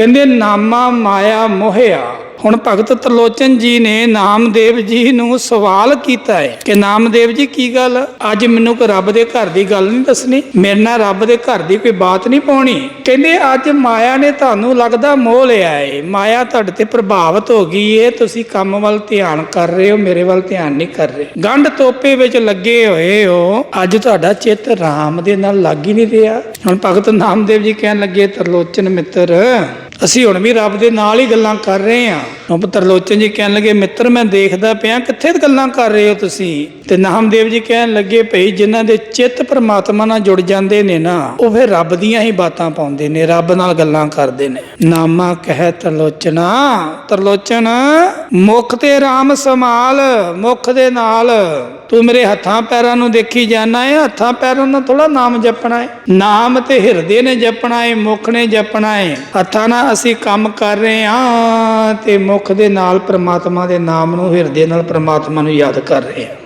ਕਹਿੰਦੇ, ਨਾਮਾ ਮਾਇਆ ਮੋਹਿਆ। ਹੁਣ ਭਗਤ ਤਰਲੋਚਨ ਜੀ ਨੇ ਨਾਮਦੇਵ ਜੀ ਨੂੰ ਸਵਾਲ ਕੀਤਾ ਹੈ ਕਿ ਨਾਮਦੇਵ ਜੀ, ਕੀ ਗੱਲ? ਅੱਜ ਮੈਨੂੰ ਕੋਈ ਰੱਬ ਦੇ ਘਰ ਦੀ ਗੱਲ ਨਹੀਂ ਦੱਸਣੀ? ਮੇਰੇ ਨਾਲ ਰੱਬ ਦੇ ਘਰ ਦੀ ਕੋਈ ਬਾਤ ਨਹੀਂ ਪਾਉਣੀ? ਕਹਿੰਦੇ, ਅੱਜ ਮਾਇਆ ਨੇ ਤੁਹਾਨੂੰ ਲੱਗਦਾ ਮੋਹ ਲਿਆ ਏ। ਮਾਇਆ ਤੁਹਾਡੇ ਤੇ ਪ੍ਰਭਾਵਿਤ ਹੋ ਗਈ ਏ। ਤੁਸੀਂ ਕੰਮ ਵੱਲ ਧਿਆਨ ਕਰ ਰਹੇ ਹੋ, ਮੇਰੇ ਵੱਲ ਧਿਆਨ ਨਹੀਂ ਕਰ ਰਹੇ। ਗੰਢ ਤੋਪੇ ਵਿੱਚ ਲੱਗੇ ਹੋਏ ਹੋ। ਅੱਜ ਤੁਹਾਡਾ ਚਿੱਤ ਰਾਮ ਦੇ ਨਾਲ ਲੱਗ ਹੀ ਨਹੀਂ ਰਿਹਾ। ਹੁਣ ਭਗਤ ਨਾਮਦੇਵ ਜੀ ਕਹਿਣ ਲੱਗੇ, ਤਰਲੋਚਨ ਮਿੱਤਰ ਅਸੀਂ ਹੁਣ ਵੀ ਰੱਬ ਦੇ ਨਾਲ ਹੀ ਗੱਲਾਂ ਕਰ ਰਹੇ ਹਾਂ। ਉਹ ਤਰਲੋਚਨ ਜੀ ਕਹਿਣ ਲੱਗੇ, ਮਿੱਤਰ, ਮੈਂ ਦੇਖਦਾ ਪਿਆ, ਕਿੱਥੇ ਗੱਲਾਂ ਕਰ ਰਹੇ ਹੋ ਤੁਸੀਂ? ਤੇ ਨਾਮਦੇਵ ਜੀ ਕਹਿਣ ਲੱਗੇ, ਭਈ ਜਿਨ੍ਹਾਂ ਦੇ ਚਿੱਤ ਪਰਮਾਤਮਾ ਨਾਲ ਜੁੜ ਜਾਂਦੇ ਨੇ ਨਾ, ਉਹ ਫਿਰ ਰੱਬ ਦੀਆਂ ਹੀ ਬਾਤਾਂ ਪਾਉਂਦੇ ਨੇ, ਰੱਬ ਨਾਲ ਗੱਲਾਂ ਕਰਦੇ ਨੇ। ਨਾਮਾ ਕਹਿ ਤਰਲੋਚਨਾ ਤਰਲੋਚਨ, ਮੁਖ ਤੇ ਰਾਮ ਸਮਾਲ ਮੁਖ ਦੇ ਨਾਲ। ਤੂੰ ਮੇਰੇ ਹੱਥਾਂ ਪੈਰਾਂ ਨੂੰ ਦੇਖੀ ਜਾਣਾ ਹੈ ਹੱਥਾਂ ਪੈਰਾਂ ਨਾਲ ਥੋੜਾ ਨਾਮ ਜਪਣਾ ਹੈ ਨਾਮ ਤੇ ਹਿਰਦੇ ਨੇ ਜਪਣਾ ਹੈ ਮੁਖ ਨੇ ਜਪਣਾ ਹੈ ਹੱਥਾਂ ਨਾਲ ਅਸੀਂ ਕੰਮ ਕਰ ਰਹੇ ਹਾਂ ਤੇ ਮੁਖ ਦੇ ਨਾਲ ਪ੍ਰਮਾਤਮਾ ਦੇ ਨਾਮ ਨੂੰ ਹਿਰਦੇ ਨਾਲ ਪ੍ਰਮਾਤਮਾ ਨੂੰ ਯਾਦ ਕਰ ਰਹੇ ਹਾਂ।